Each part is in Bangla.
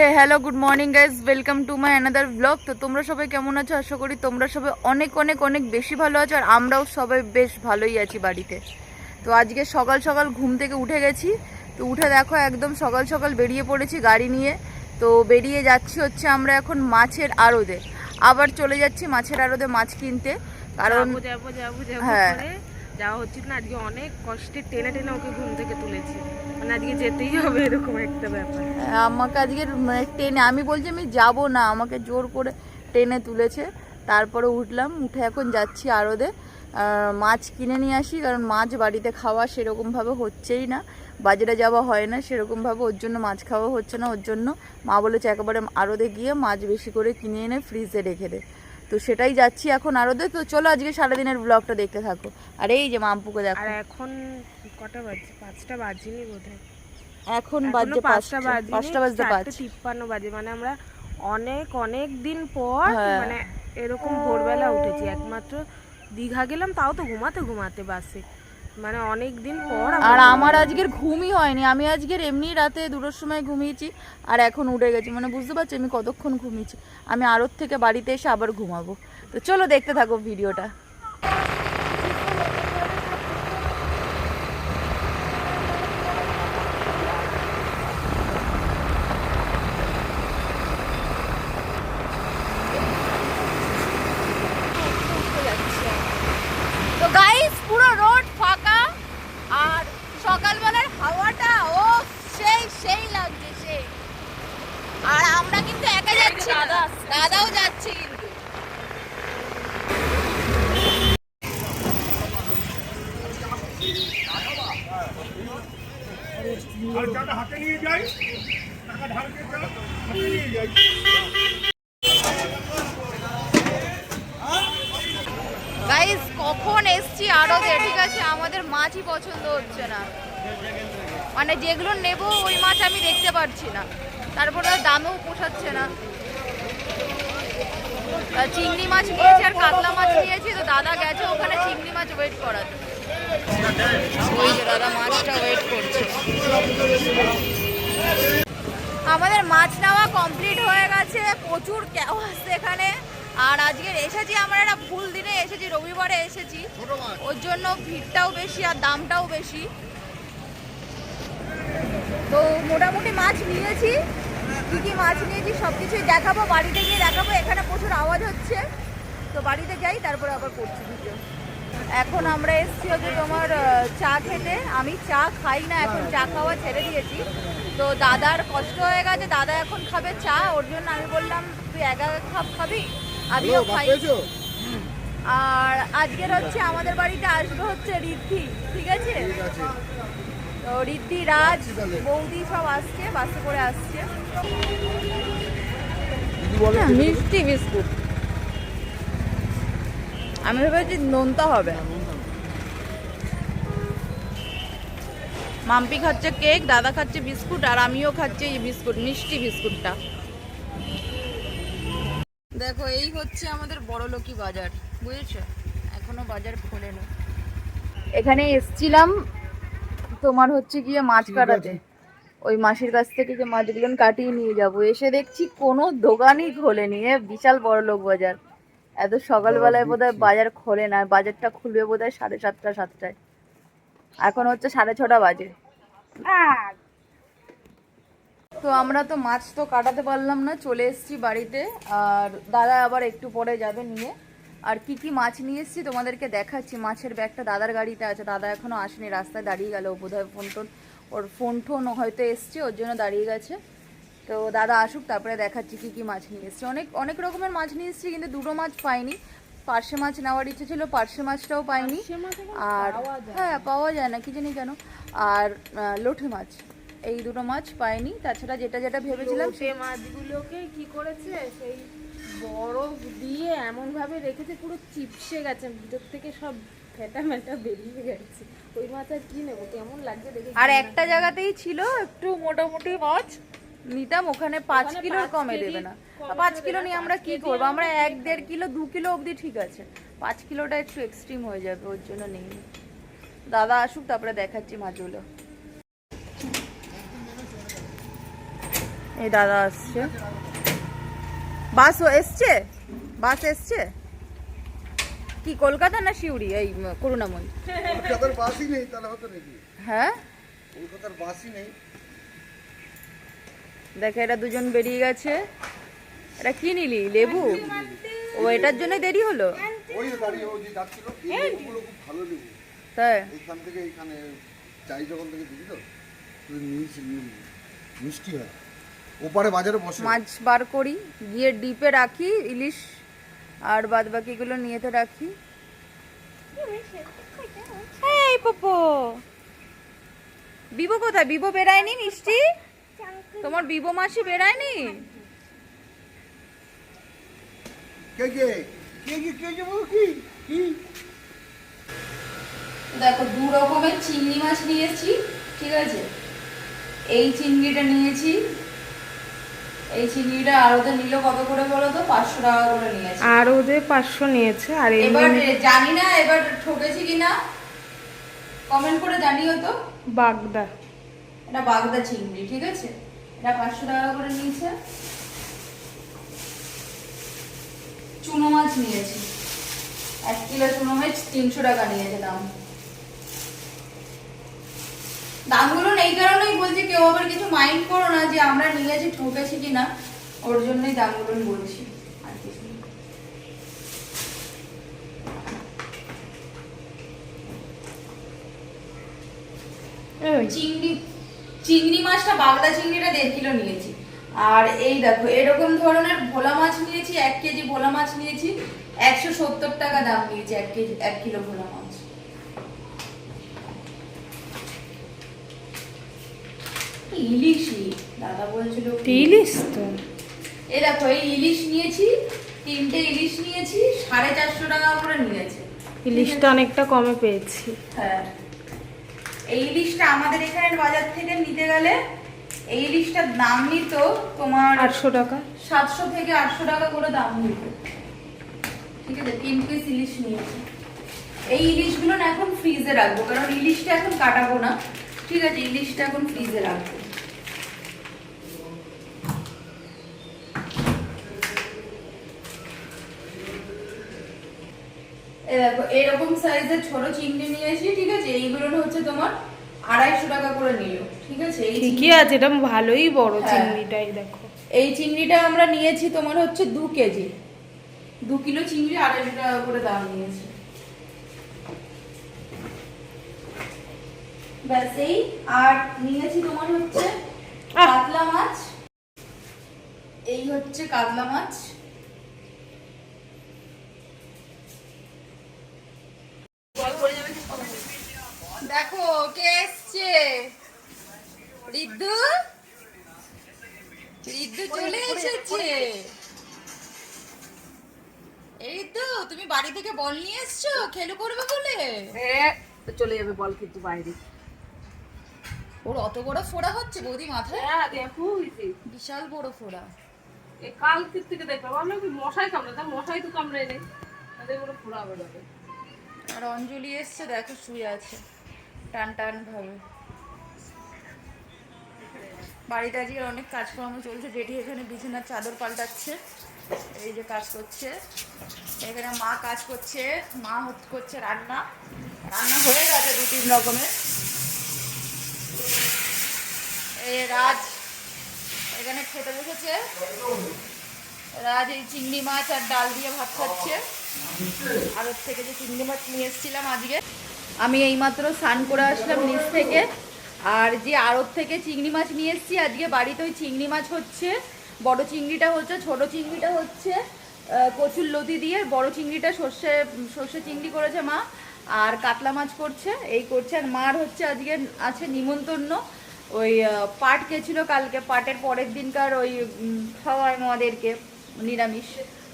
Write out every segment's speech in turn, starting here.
Hey hello good morning guys welcome to my another blog তো তোমরা সবাই কেমন আছো? আশা করি তোমরা সবাই অনেক অনেক অনেক বেশি ভালো আছো আর আমরাও সবাই বেশ ভালোই আছি বাড়িতে। তো আজকে সকাল সকাল ঘুম থেকে উঠে গেছি। তো উঠে দেখো একদম সকাল সকাল বেরিয়ে পড়েছি গাড়ি নিয়ে। তো বেরিয়ে যাচ্ছি হচ্ছে আমরা এখন মাছের আড়দে আবার চলে যাচ্ছি মাছের আড়দে মাছ কিনতে। কারণ হ্যাঁ। যাওয়া হচ্ছিল না, আজকে অনেক কষ্টে টেনে টেনে ওকে ঘুম থেকে তুলেছি। মানে আজকে যেতেই হবে এরকম একটা ব্যাপার। আমাকে আজকে মানে টেনে, আমি বলছি আমি যাব না, আমাকে জোর করে টেনে তুলেছে। তারপরে উঠলাম, উঠে এখন যাচ্ছি আড়দে মাছ কিনে নিয়ে আসি, কারণ মাছ বাড়িতে খাওয়া সেরকমভাবে হচ্ছেই না। বাজারে যাওয়া হয় না, সেরকমভাবে ওর জন্য মাছ খাওয়া হচ্ছে না, ওর জন্য। মা বলেছে একেবারে আড়দে গিয়ে মাছ বেশি করে কিনে এনে ফ্রিজে রেখে দে। তো সেটাই যাচ্ছি এখন আড়দে তো চলো আজকে সারাদিনের ব্লগটা দেখতে থাকো। আর এই যে মাম্পুকে দেখো। আর এখন কটা বাজছে? পাঁচটা বাজেনি বোধহয়। এখন বাজে পাঁচটা বাজে পাঁচটা বাজতে পাঁচ। তিপ্পান্ন বাজে। মানে আমরা অনেক অনেক দিন পর হ্যাঁ। মানে এরকম ভোরবেলা উঠেছি। একমাত্র দীঘা গেলাম তাও তো ঘুমাতে ঘুমাতে বাসে। মানে অনেক দিন পর আর আমার আজকের ঘুমই হয়নি। আমি আজকের এমনি রাতে দুটোর সময় ঘুমিয়েছি আর এখন উঠে গেছি। মানে বুঝতে পারছি আমি কতক্ষণ ঘুমিয়েছি। আমি আরোর থেকে বাড়িতে এসে আবার ঘুমাবো। তো চলো দেখতে থাকো ভিডিওটা তো গাইস পুরো রোড ফাঁকা আর সকালবেলার হাওয়াটা ও সেই সেই লাগছে সেই আর আমরা কিন্তু একা যাচ্ছি না দাদাও যাচ্ছে কিন্তু আর কখন এসছি আড়তে ঠিক আছে? আমাদের মাছই পছন্দ হচ্ছে না। মানে যেগুলো নেব, ওই মাছ আমি দেখতে পাচ্ছি না। তারপরে দামেও পোষাচ্ছে না। চিংড়ি মাছ নিয়েছি আর কাতলা মাছ নিয়েছি, তো দাদা গেছে ওখানে চিংড়ি মাছ ওয়েট করাতে। দাদা মাছটা আমাদের মাছ নেওয়া কমপ্লিট হয়ে গেছে প্রচুর কেউ আসছে এখানে। আর আজকের এসেছি আমরা একটা ফুল দিনে এসেছি রবিবারে এসেছি। ওর জন্য ভিড়টাও বেশি আর দামটাও বেশি। তো মোটামুটি মাছ নিয়েছি কি কি মাছ নিয়েছি সব কিছুই দেখাবো বাড়িতে গিয়ে দেখাবো এখানে প্রচুর আওয়াজ হচ্ছে। তো বাড়িতে যাই তারপরে আবার করছি ভিডিও এখন আমরা এসেছি হচ্ছে তোমার চা খেতে। আমি চা খাই না এখন চা খাওয়া ছেড়ে দিয়েছি। তো দাদার কষ্ট হয়ে গেছে দাদা এখন খাবে চা। ওর জন্য আমি বললাম তুই একা খাপ খাবি আমিও খাই। আর আজকের হচ্ছে আমাদের বাড়িতে আসবে হচ্ছে রিদ্ধি ঠিক আছে? তো ঋদ্ধি রাজ বৌদি সব আসছে বাসে করে আসছে। মিষ্টি বিস্কুট। আমি ভেবেছি নোনতা হবে। মাম্পি খাচ্ছে কেক দাদা খাচ্ছে বিস্কুট আর আমিও খাচ্ছি এই বিস্কুট মিষ্টি বিস্কুটটা। দেখো এই হচ্ছে আমাদের বড়লোকি বাজার বুঝেছ? এখনও বাজার খোলেনি। এখানে এসছিলাম তোমার হচ্ছে গিয়ে মাছ কাটাতে। ওই মাসির কাছ থেকে যে মাছগুলো কাটিয়ে নিয়ে যাব। এসে দেখছি কোনো দোকানই খোলেনি এ বিশাল বড় লোক বাজার। এত সকালবেলায় বোধ হয় বাজার খোলে না বাজারটা খুলবে বোধহয় সাড়ে সাতটা সাতটায়। এখন হচ্ছে সাড়ে ছটা বাজে। তো আমরা তো মাছ তো কাটাতে পারলাম না চলে এসেছি বাড়িতে। আর দাদা আবার একটু পরে যাবে নিয়ে। আর কি কি মাছ নিয়ে এসেছি তোমাদেরকে দেখাচ্ছি। মাছের ব্যাগটা দাদার গাড়িতে আছে। দাদা এখনও আসেনি রাস্তায় দাঁড়িয়ে গেল। বোধহয় ফোন টোন ওর ফোন টোন হয়তো এসছে ওর জন্য দাঁড়িয়ে গেছে। তো দাদা আসুক তারপরে দেখাচ্ছি কি কি মাছ নিয়ে এসেছি। অনেক অনেক রকমের মাছ নিয়ে এসেছি কিন্তু দুটো মাছ পাইনি। পার্শে মাছ নেওয়ার ইচ্ছে ছিল পার্শে মাছটাও পাইনি। আর হ্যাঁ পাওয়া যায় না কি জানি কেন। আর লঠে মাছ এই দুটো মাছ পাইনি। তাছাড়া যেটা যেটা ভেবেছিলাম সে মাছগুলোকে কি করেছে সেই বরফ দিয়ে এমন ভাবে রেখেছে পুরো চিপসে গেছে ভিতর থেকে সব ফেটা মেটা বেরিয়ে গেছে। ওই মাছ আর কি নেব কেমন লাগছে দেখে আর একটা জায়গাতেই ছিল একটু মোটামুটি মাছ নিতাম ওখানে পাঁচ কিলোর কমে দেবে না। পাঁচ কিলো নিয়ে আমরা কি করব? আমরা এক দেড় কিলো দু কিলো অবধি ঠিক আছে। পাঁচ কিলোটা একটু এক্সট্রিম হয়ে যাবে ওর জন্য নেই। দাদা আসুক তারপরে দেখাচ্ছি মাছগুলো। এই দাদা আসছে। বাস ও এসছে? বাস এসছে? কি কলকাতা না শিউড়ি এই করুণাময়ী। কলকাতার বাসই নেই তাহলে হতো নাকি হ্যাঁ? কলকাতার বাসই নেই। দেখে এটা দুজন বেরিয়ে গেছে। এটা কি নিলি? লেবু? ও এটার জন্য দেরি হলো? ওই যে দাঁড়িয়ে যাচ্ছিল এই খুব ভালো লেবু। তাই? এইখান থেকে এইখানে চাই যখন থেকে দিবি তো তুই মিষ্টি মিষ্টি হয়। ওপারে বাজারে বসে। মাছ বার করি গিয়ে ডিপে রাখি ইলিশ আর বাদ বাকিগুলো নিয়েতে রাখি। এই পপো। বিবো কোথায়? বিবো বেরায়নি মিষ্টি? তোমার বিবো মাসি কি দেখো দু রকমের চিংড়ি মাছ নিয়েছি ঠিক আছে? এই চিংড়িটা নিয়েছি। এই চিংড়িটা আর ওদের নিল কত করে বলো তো? পাঁচশো টাকা করে নিয়েছে। আর ওদের পাঁচশো নিয়েছে আর এবার জানি না এবার ঠকেছি কিনা। কমেন্ট করে জানিও তো। বাগদা। এটা বাগদা চিংড়ি ঠিক আছে? এটা পাঁচশো টাকা করে নিয়েছে। চুনো মাছ নিয়েছি। এক কিলো চুনো মাছ তিনশো টাকা নিয়েছে দাম। দামগুলো এই কারণেই বলছি কেউ আবার কিছু মাইন্ড করো না যে আমরা নিয়েছি ঠকেছি কিনা। ওর জন্যই দামগুলো বলছি আর কিছু। চিংড়ি চিংড়ি মাছটা বাগদা চিংড়িটা দেড় কিলো নিয়েছি। আর এই দেখো এরকম ধরনের ভোলা মাছ নিয়েছি এক কেজি ভোলা মাছ নিয়েছি একশো সত্তর টাকা দাম নিয়েছি এক কেজি এক কিলো ভোলা মাছ। ইলিশই দাদা বলছিল ইলিশ তো। এই দেখো এই ইলিশ নিয়েছি তিনটে ইলিশ নিয়েছি সাড়ে চারশো টাকা করে নিয়েছে। ইলিশটা অনেকটা কমে পেয়েছি। হ্যাঁ। এই ইলিশটা আমাদের এখানের বাজার থেকে নিতে গেলে এই ইলিশটার দাম নিত তোমার আটশো টাকা। সাতশো থেকে আটশো টাকা করে দাম নিত। ঠিক আছে তিন পিস ইলিশ নিয়েছি। এই ইলিশগুলো না এখন ফ্রিজে রাখব কারণ ইলিশটা এখন কাটাবো না। ঠিক আছে ইলিশটা এখন ফ্রিজে রাখব। এরকম সাইজের ছোট চিংড়ি নিয়ে নিয়েছি ঠিক আছে? এইগুলো হচ্ছে তোমার আড়াইশো টাকা করে নিল ঠিক আছে? এই ঠিকই আছে এটা ভালোই বড় হ্যাঁ। চিংড়িটাই দেখো। এই চিংড়িটা আমরা নিয়েছি তোমার হচ্ছে দু কেজি। দু কিলো চিংড়ি আড়াইশো টাকা করে দাম নিয়েছে। ব্যাস এই আর নিয়েছি তোমার হচ্ছে। কাতলা মাছ। এই হচ্ছে কাতলা মাছ। দেখো কে এসছে? রিদ্ধু রিদ্ধু চলে এসেছে। এই তো তুমি বাড়ি থেকে বল নিয়ে এসছো? খেলু করবে বলে? চলে যাবে বল কিন্তু বাইরে। ওর অত বড় ফোড়া হচ্ছে বৌদি মাথায়? হ্যাঁ দেখো বিশাল বড় ফোড়া। কালকে থেকে দেখবে ভাবলাম কি মশাই কামড়ে তা মশাই তো কামড়ে নেই তাদের কোনো ফোড়া বেরোবে আর অঞ্জলি এসছে দেখো শুয়ে আছে। টান টান ভাবে। বাড়িতে আজকে অনেক কাজকর্ম চলছে। জেঠি এখানে বিছানার চাদর পাল্টাচ্ছে, এই যে কাজ করছে। এখানে মা কাজ করছে, মা করছে রান্না। রান্না হয়ে গেছে দু তিন রকমের। এই রাজ, এখানে খেতে বসেছে। রাজ এই চিংড়ি মাছ আর ডাল দিয়ে ভাত খাচ্ছে। আড়ত থেকে যে চিংড়ি মাছ নিয়ে এসেছিলাম আজকে। আমি এইমাত্র স্নান করে আসলাম নিচ থেকে। আর যে আড়ত থেকে চিংড়ি মাছ নিয়ে এসেছি, আজকে বাড়িতে ওই চিংড়ি মাছ হচ্ছে। বড় চিংড়িটা হচ্ছে, ছোট চিংড়িটা হচ্ছে কচুর লতি দিয়ে। বড় চিংড়িটা সর্ষে সর্ষে চিংড়ি করেছে মা, আর কাতলা মাছ করছে, এই করছে। আর মার হচ্ছে আজকে, আছে নিমন্তন্ন ওই পাট গেছিল কালকে, পাটের পরের দিনকার ওই খাওয়ায় আমাদেরকে নিরামিষ।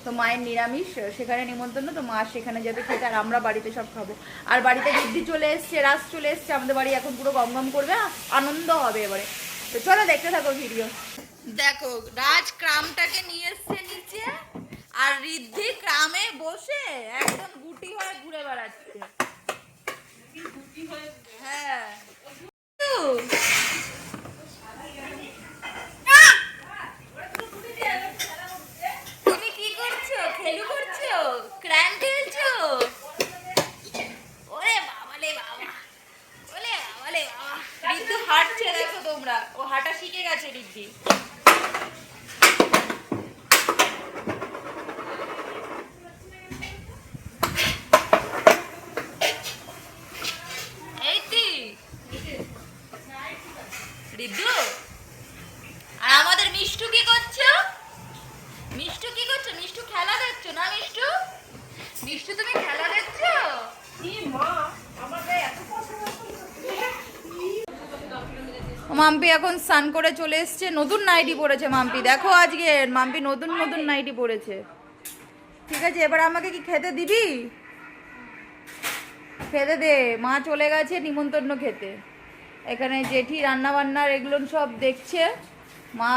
তো মায়ের নিরামিষ, সেখানে নিমন্ত্রণ, তো মা সেখানে যাবে খেতে, আর আমরা বাড়িতে সব খাব। আর বাড়িতে বৃদ্ধি চলে এসছে রাস চলে এসছে, আমাদের বাড়ি এখন পুরো গম গম করবে আনন্দ হবে এবারে। তো চলো দেখতে থাকো ভিডিও দেখো, রাজ ক্রামটাকে নিয়ে এসছে নিচে, আর ঋদ্ধি ক্রামে বসে একদম গুটি হয়ে ঘুরে বেড়াচ্ছে। হ্যাঁ। তোমরা। ও হাঁটা শিখে গেছে রিদ্ধি মাম্পি এখন স্নান করে চলে এসছে, নতুন নাইটি পরেছে মাম্পি। দেখো আজকে, মাম্পি নতুন নতুন নাইটি পরেছে। ঠিক আছে, এবার আমাকে কি খেতে দিবি? খেতে দে, মা চলে গেছে নিমন্ত্রণ খেতে। এখানে জেঠি রান্না বান্নার এগুলো সব দেখছে। মা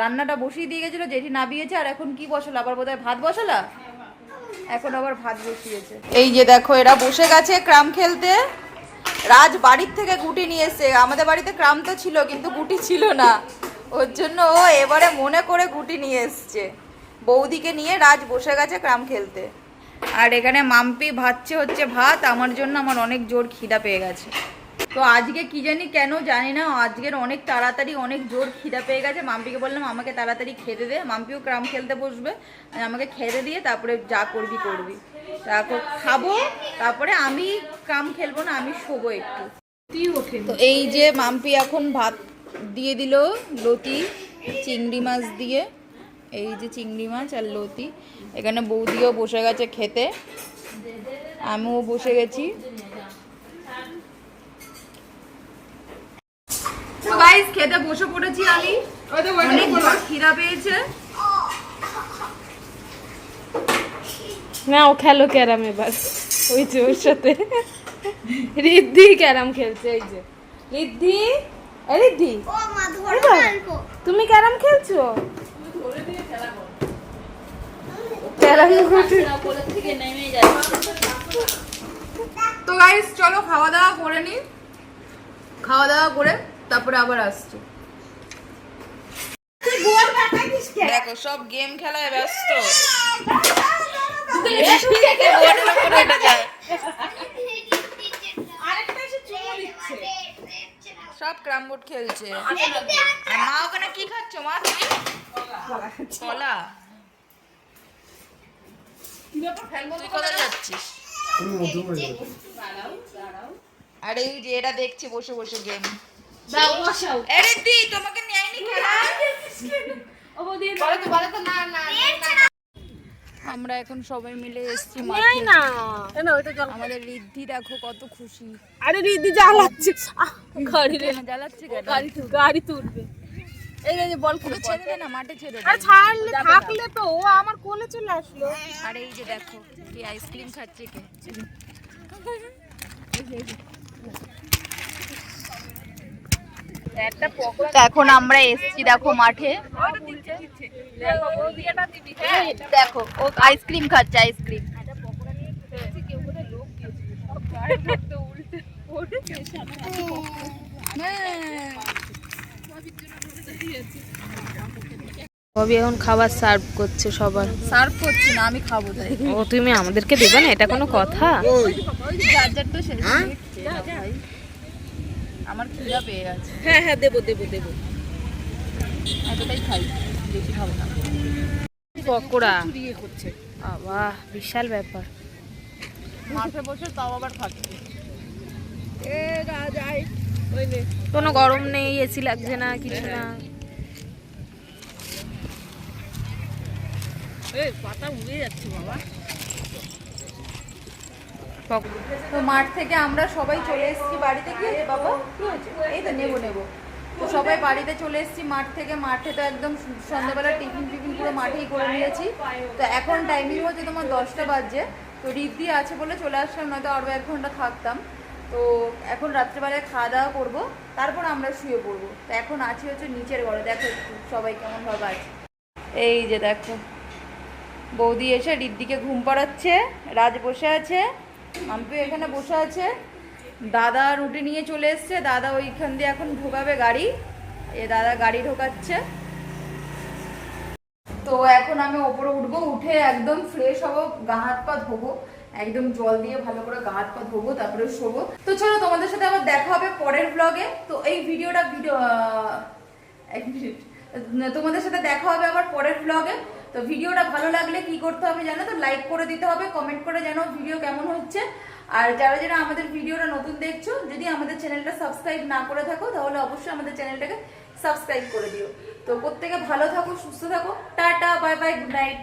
রান্নাটা বসিয়ে দিয়ে গেছিল, জেঠি নাবিয়েছে আর এখন কি বসালো? আবার বোধহয় ভাত বসালা? এখন আবার ভাত বসিয়েছে। এই যে দেখো, এরা বসে গেছে ক্রাম খেলতে। রাজ বাড়ির থেকে গুটি নিয়ে এসছে আমাদের বাড়িতে ক্রাম তো ছিল, কিন্তু গুটি ছিল না। ওর জন্য ও এবারে মনে করে গুটি নিয়ে এসছে। বৌদিকে নিয়ে রাজ বসে গেছে ক্রাম খেলতে। আর এখানে মাম্পি ভাতছে হচ্ছে ভাত, আমার জন্য আমার অনেক জোর খিদা পেয়ে গেছে। তো আজকে কি জানি কেন জানি না, আজকের অনেক তাড়াতাড়ি অনেক জোর খিদা পেয়ে গেছে। মাম্পিকে বললাম, আমাকে তাড়াতাড়ি খেতে দে। মাম্পিও ক্রাম খেলতে বসবে আমাকে খেতে দিয়ে তারপরে যা করবি করবি। তারপর খাব তারপরে আমি কাম খেলব না আমি শোবো একটু। তো এই যে মাম্পি এখন ভাত দিয়ে দিল লতি চিংড়ি মাছ দিয়ে। এই যে চিংড়ি মাছ আর লতি। এখানে বৌদিও বসে গেছে খেতে। আমিও বসে গেছি। খেতে বসে পড়েছি আমি। অনেক খিদা পেয়েছে। না ও খেলো ক্যারাম এবার। ওই যে ওর সাথে। রিদ্ধি ক্যারাম খেলছে এই যে। রিদ্ধি রিদ্ধি তুমি ক্যারাম খেলছো? ক্যারাম তো গাইস চলো খাওয়া দাওয়া করে নি। খাওয়া দাওয়া করে তারপরে আবার আসছি। দেখো সব গেম খেলায় ব্যস্ত। সব ক্রাম বোর্ড খেলছে। মা ওখানে কি খাচ্ছ? মা তুমি? কলা। তুই কোথায় যাচ্ছিস আর এই যে এরা দেখছে বসে বসে গেম আরে দি তোমাকে নেয়নি খেলা? তো বলো তো না না। আমরা এখন সবাই মিলে এসেছি মাঠে। না। না ওইটা জল আমাদের ঋদ্ধি দেখো কত খুশি। আরে রিদ্ধি জ্বালাচ্ছে। আহ, গাড়ি রে। জ্বালাচ্ছে গাড়ি তুল গাড়ি তুলবে। এই যে বল পুরো ছেড়ে দে না মাঠে ছেড়ে দে। আরে ছাড়লে থাকলে তো ও আমার কোলে চলে আসলো। আর এই যে দেখো কি আইসক্রিম খাচ্ছে কে? এখন আমরা এসেছি দেখো মাঠে। দেখো ও আইসক্রিম খাচ্ছে আইসক্রিম ববি এখন খাবার সার্ভ করছে সবার। সার্ভ করছি না আমি খাব তাই। ও তুমি আমাদেরকে দেবে না? এটা কোনো কথা? শেষ আমার খিদা পেয়ে গেছে। হ্যাঁ হ্যাঁ দেবো দেবো দেবো। এতটাই খাই। বেশি খাব না। পকোড়া। বাবা বিশাল ব্যাপার। মাঠে বসে তাও আবার খাচ্ছি। কোনো গরম নেই এসি লাগছে না কিছু না। পক- তো মাঠ থেকে আমরা সবাই চলে এসেছি বাড়িতে। কি বাবা? কি হয়েছে? এই তো নেব নেব। তো সবাই বাড়িতে চলে এসেছি, মাঠ থেকে। মাঠে তো একদম সন্ধ্যাবেলা টিফিন টিফিন পুরো মাঠেই করে নিয়েছি। তো এখন টাইমিং হচ্ছে তোমার দশটা বাজে তো রিদ্ধি আছে বলে চলে আসলাম, নয়তো আরও এক ঘণ্টা থাকতাম। তো এখন রাত্রেবেলায় খাওয়া দাওয়া করব, তারপর আমরা শুয়ে পড়ব। তো এখন আছি হচ্ছে নিচের ঘরে। দেখো একটু সবাই কেমনভাবে আছে। এই যে দেখো, বৌদি এসে রিদ্দিকে ঘুম পাড়াচ্ছে, রাজ বসে আছে মাম্পি এখানে বসে আছে। দাদা রুটি নিয়ে চলে এসছে, দাদা ওইখান দিয়ে এখন ঢোকাবে গাড়ি। এ দাদা গাড়ি ঢোকাচ্ছে। তো এখন আমি ওপরে উঠবো, উঠে একদম ফ্রেশ হব, গা হাত পা ধোবো, একদম জল দিয়ে ভালো করে গা হাত পা ধোবো, তারপরে শোবো। তো চলো তোমাদের সাথে আবার দেখা হবে পরের ব্লগে তো এই ভিডিওটা ভিডিও এক মিনিট তোমাদের সাথে দেখা হবে আবার পরের ব্লগে তো ভিডিওটা ভালো লাগলে কি করতে হবে জানো তো? লাইক করে দিতে হবে কমেন্ট করে জানো ভিডিও কেমন হচ্ছে। আর যারা যারা আমাদের ভিডিওটা নতুন দেখছ, যদি আমাদের চ্যানেলটা সাবস্ক্রাইব না করে থাকো, তাহলে অবশ্যই আমাদের চ্যানেলটাকে সাবস্ক্রাইব করে দিও। তো প্রত্যেকে ভালো থাকো, সুস্থ থাকো। Tata bye bye good night